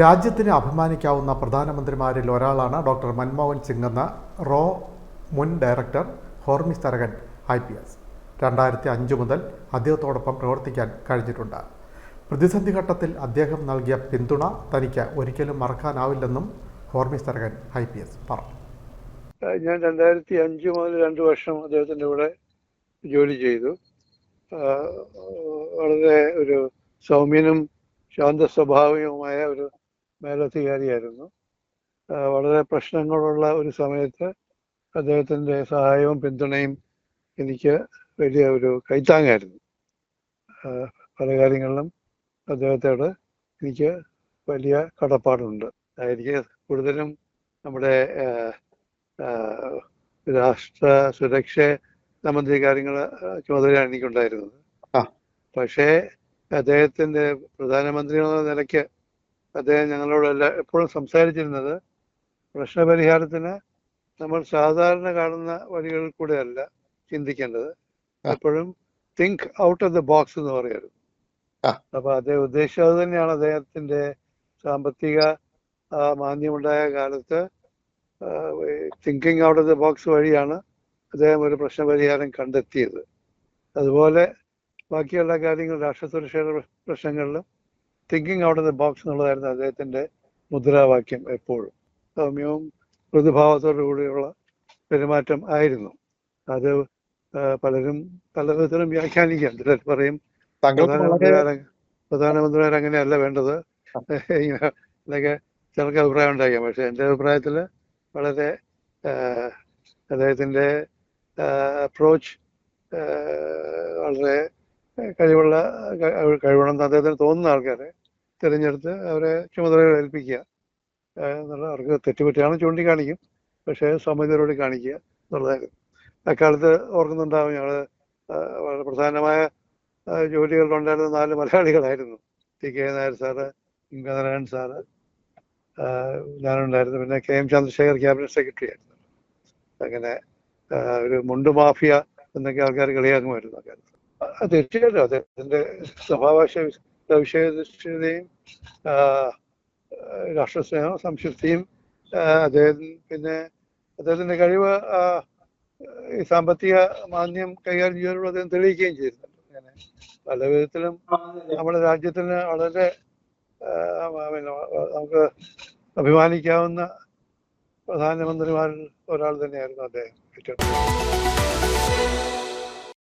രാജ്യത്തിന് അഭിമാനിക്കാവുന്ന പ്രധാനമന്ത്രിമാരിൽ ഒരാളാണ് ഡോക്ടർ മൻമോഹൻ സിംഗ് എന്ന റോ മുൻ director Hormis Tharakan I P S. രണ്ടായിരത്തി അഞ്ച് മുതൽ അദ്ദേഹത്തോടൊപ്പം പ്രവർത്തിക്കാൻ കഴിഞ്ഞിട്ടുണ്ട്. പ്രതിസന്ധി ഘട്ടത്തിൽ അദ്ദേഹം നൽകിയ പിന്തുണ തനിക്ക് ഒരിക്കലും മറക്കാനാവില്ലെന്നും Hormis Tharakan I P S പറഞ്ഞു. ഞാൻ രണ്ടായിരത്തി അഞ്ച് മുതൽ രണ്ട് വർഷം അദ്ദേഹത്തിന്റെ കൂടെ ജോലി ചെയ്തു. വളരെ ഒരു സൗമ്യനും ശാന്ത സ്വഭാവികവുമായ ഒരു മേലധികാരിയായിരുന്നു. ആയിരുന്നു വളരെ പ്രശ്നങ്ങളുള്ള ഒരു സമയത്ത് അദ്ദേഹത്തിന്റെ സഹായവും പിന്തുണയും എനിക്ക് വലിയ ഒരു കൈത്താങ്ങായിരുന്നു. പല കാര്യങ്ങളിലും അദ്ദേഹത്തോട് എനിക്ക് വലിയ കടപ്പാടുണ്ട്. എനിക്ക് കൂടുതലും നമ്മുടെ രാഷ്ട്ര സുരക്ഷ സംബന്ധിച്ച കാര്യങ്ങൾ ചുമതലയാണ് എനിക്കുണ്ടായിരുന്നത്. പക്ഷേ അദ്ദേഹത്തിന്റെ പ്രധാനമന്ത്രി എന്ന നിലയ്ക്ക് അദ്ദേഹം ഞങ്ങളോട് എല്ലാ എപ്പോഴും സംസാരിച്ചിരുന്നത് പ്രശ്നപരിഹാരത്തിന് നമ്മൾ സാധാരണ കാണുന്ന വഴികളിൽ കൂടെ അല്ല ചിന്തിക്കേണ്ടത് എപ്പോഴും think out of the box എന്ന് പറയുമായിരുന്നു ആ. അപ്പൊ അദ്ദേഹം ഉദ്ദേശിച്ചത് തന്നെയാണ്. അദ്ദേഹത്തിന്റെ സാമ്പത്തിക മാന്യമുണ്ടായ കാലത്ത് thinking out of the box വഴിയാണ് അദ്ദേഹം ഒരു പ്രശ്നപരിഹാരം കണ്ടെത്തിയത്. അതുപോലെ ബാക്കിയുള്ള കാര്യങ്ങൾ രാഷ്ട്ര സുരക്ഷയുടെ പ്രശ്നങ്ങളിലും thinking out of the box എന്നുള്ളതായിരുന്നു അദ്ദേഹത്തിന്റെ മുദ്രാവാക്യം എപ്പോഴും. സൗമ്യവും മൃദുഭാവത്തോടു കൂടിയുള്ള പെരുമാറ്റം ആയിരുന്നു. അത് പലരും പല വിധത്തിലും വ്യാഖ്യാനിക്കാം. ചിലർ പറയും പ്രധാനമന്ത്രിമാർ അങ്ങനെയല്ല വേണ്ടത്. ഇങ്ങനെ എന്നൊക്കെ ചിലർക്ക് അഭിപ്രായം ഉണ്ടായിരിക്കാം. പക്ഷെ എന്റെ അഭിപ്രായത്തിൽ വളരെ അദ്ദേഹത്തിന്റെ അദ്ദേഹത്തിന്റെ അപ്രോച്ച് വളരെ കഴിവുള്ള കഴി- കഴിവുണ്ടെന്ന് അദ്ദേഹത്തിന് തോന്നുന്ന ആൾക്കാരെ തിരഞ്ഞെടുത്ത് അവരെ ചുമതലകൾ ഏൽപ്പിക്കുക. എന്നുള്ള അവർക്ക് തെറ്റുപറ്റിയാണ് ചൂണ്ടിക്കാണിക്കും. പക്ഷേ സമ്മതിയോട് കാണിക്കുക എന്നുള്ളതായിരുന്നു അക്കാലത്ത് ഓർക്കുന്നുണ്ടാവും ഞങ്ങൾ വളരെ പ്രധാനമായ ജോലികളിലുണ്ടായിരുന്ന നാല് മലയാളികളായിരുന്നു. T K Nair sir Ganganarayan sir ഞാനുണ്ടായിരുന്നു. പിന്നെ K M Chandrasekhar cabinet secretary ആയിരുന്നു. അങ്ങനെ ഒരു മുണ്ട് മാഫിയ എന്നൊക്കെ ആൾക്കാർ കളിയാക്കുമായിരുന്നു അക്കാലത്ത് തീർച്ചയായിട്ടും അദ്ദേഹത്തിന്റെ സ്വഭാവശ വിഷയതയും രാഷ്ട്രസ്നേഹവും സംശുദ്ധിയും അദ്ദേഹം പിന്നെ അദ്ദേഹത്തിന്റെ കഴിവ് ഈ സാമ്പത്തിക മാന്യം കൈകാര്യം ചെയ്യാനുള്ള അദ്ദേഹം തെളിയിക്കുകയും ചെയ്തിട്ടുണ്ട്. അങ്ങനെ പല വിധത്തിലും നമ്മുടെ രാജ്യത്തിന് വളരെ നമുക്ക് അഭിമാനിക്കാവുന്ന പ്രധാനമന്ത്രിമാരിൽ ഒരാൾ തന്നെയായിരുന്നു അദ്ദേഹം.